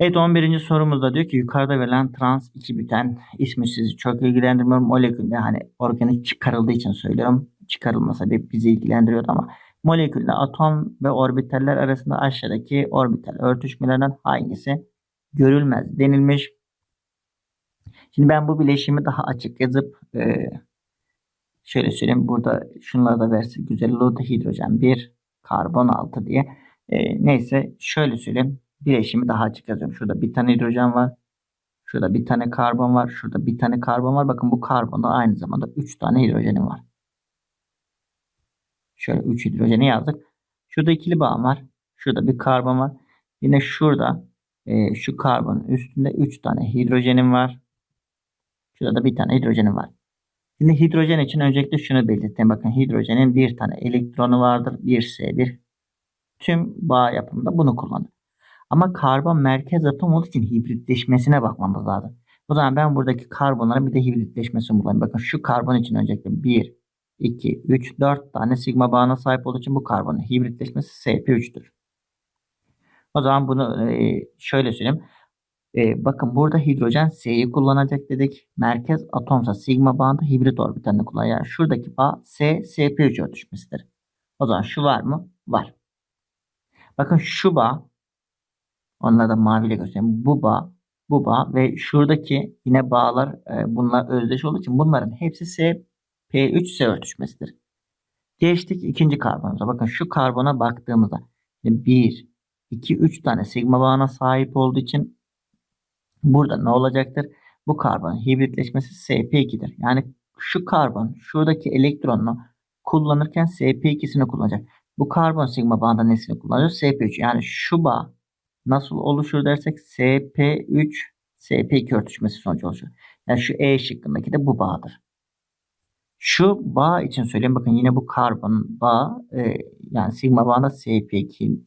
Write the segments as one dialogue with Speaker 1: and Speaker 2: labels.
Speaker 1: Evet 11. sorumuzda diyor ki yukarıda verilen trans 2 büten ismi sizi çok ilgilendirmiyor. Molekülde hani organik çıkarıldığı için söylüyorum. Çıkarılmasa da bizi ilgilendiriyordu ama molekülde atom ve orbitaller arasında aşağıdaki orbital örtüşmelerden hangisi görülmez denilmiş. Şimdi ben bu bileşimi daha açık yazıp e, şöyle söyleyeyim. Burada şunları da versin. Güzel olurdu. Hidrojen 1, karbon 6 diye. E, neyse şöyle söyleyeyim. Bileşimi daha açık yazıyorum. Şurada bir tane hidrojen var. Şurada bir tane karbon var. Şurada bir tane karbon var. Bakın bu karbonda aynı zamanda 3 tane hidrojenim var. Şöyle 3 hidrojeni yazdık. Şurada ikili bağım var. Şurada bir karbon var. Yine şurada e, şu karbonun üstünde 3 tane hidrojenim var. Şurada da bir tane hidrojenim var. Şimdi hidrojen için öncelikle şunu belirteyim. Bakın hidrojenin bir tane elektronu vardır. 1s1. Tüm bağ yapımında bunu kullanır. Ama karbon merkez atom olduğu için hibritleşmesine bakmamız lazım. O zaman ben buradaki karbonların bir de hibritleşmesini bulayım. Bakın şu karbon için öncelikle 1, 2, 3, 4 tane sigma bağına sahip olduğu için bu karbonun hibritleşmesi sp3'tür. O zaman bunu e, şöyle söyleyeyim. E, bakın burada hidrojen S'yi kullanacak dedik. Merkez atomsa sigma bağında hibrit orbitalini kullanıyor. Yani şuradaki bağ S, sp3 örtüşmesidir. O zaman şu var mı? Var. Bakın şu bağ Onları da maviyle göstereyim. Bu bağ, bu bağ ve şuradaki yine bağlar e, bunlar özdeş olduğu için bunların hepsi S, P3S örtüşmesidir. Geçtik ikinci karbonumuza. Bakın şu karbona baktığımızda 1, 2, 3 tane sigma bağına sahip olduğu için burada ne olacaktır? Bu karbonun hibritleşmesi sp2'dir. Yani şu karbon şuradaki elektronunu kullanırken sp2'sini kullanacak. Bu karbon sigma bağında nesini kullanıyor? sp3. Yani şu bağ nasıl oluşur dersek SP3 SP2 örtüşmesi sonucu oluşur. Yani şu E şıkkındaki de bu bağdır. Şu bağ için söyleyeyim bakın yine bu karbon bağ e, yani sigma bağında SP2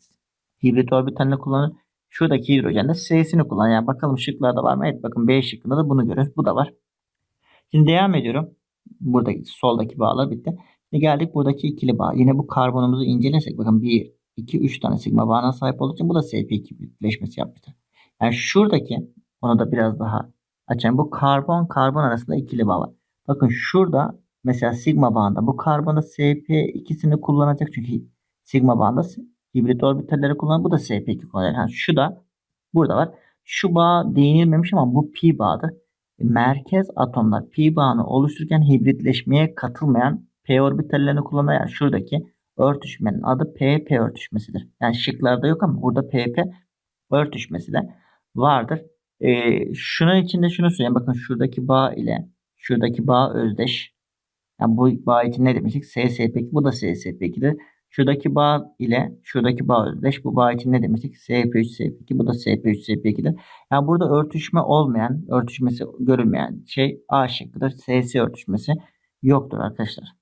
Speaker 1: hibrit orbitalini kullanır. Şuradaki hidrojen de S'sini kullanır. Yani bakalım şıklarda var mı? Evet bakın B şıkkında da bunu görüyoruz. Bu da var. Şimdi devam ediyorum. Buradaki soldaki bağlar bitti. Şimdi geldik buradaki ikili bağ. Yine bu karbonumuzu incelersek bakın 1, 2, 3 tane sigma bağına sahip olduğu için bu da sp2 birleşmesi yapmıştır. Yani şuradaki onu da biraz daha açayım. Bu karbon karbon arasında ikili bağ var. Bakın şurada mesela sigma bağında bu karbonda sp2'sini kullanacak çünkü sigma bağında hibrit orbitalleri kullanır. Bu da sp2 kullanacak. Yani şu da burada var. Şu bağ değinilmemiş ama bu pi bağıdır. Merkez atomlar pi bağını oluştururken hibritleşmeye katılmayan p orbitallerini kullanır. Yani şuradaki örtüşmenin adı PP örtüşmesidir. Yani şıklarda yok ama burada PP örtüşmesi de vardır. Ee, şunun içinde şunu söyleyeyim. Bakın şuradaki bağ ile şuradaki bağ özdeş. Yani bu bağ için ne demiştik? SSP2 bu da SSP2'dir. Şuradaki bağ ile şuradaki bağ özdeş. Bu bağ için ne demiştik? SP3 SP2 bu da SP3 SP2'dir. Yani burada örtüşme olmayan, örtüşmesi görülmeyen şey A şıkkıdır. SS örtüşmesi yoktur arkadaşlar.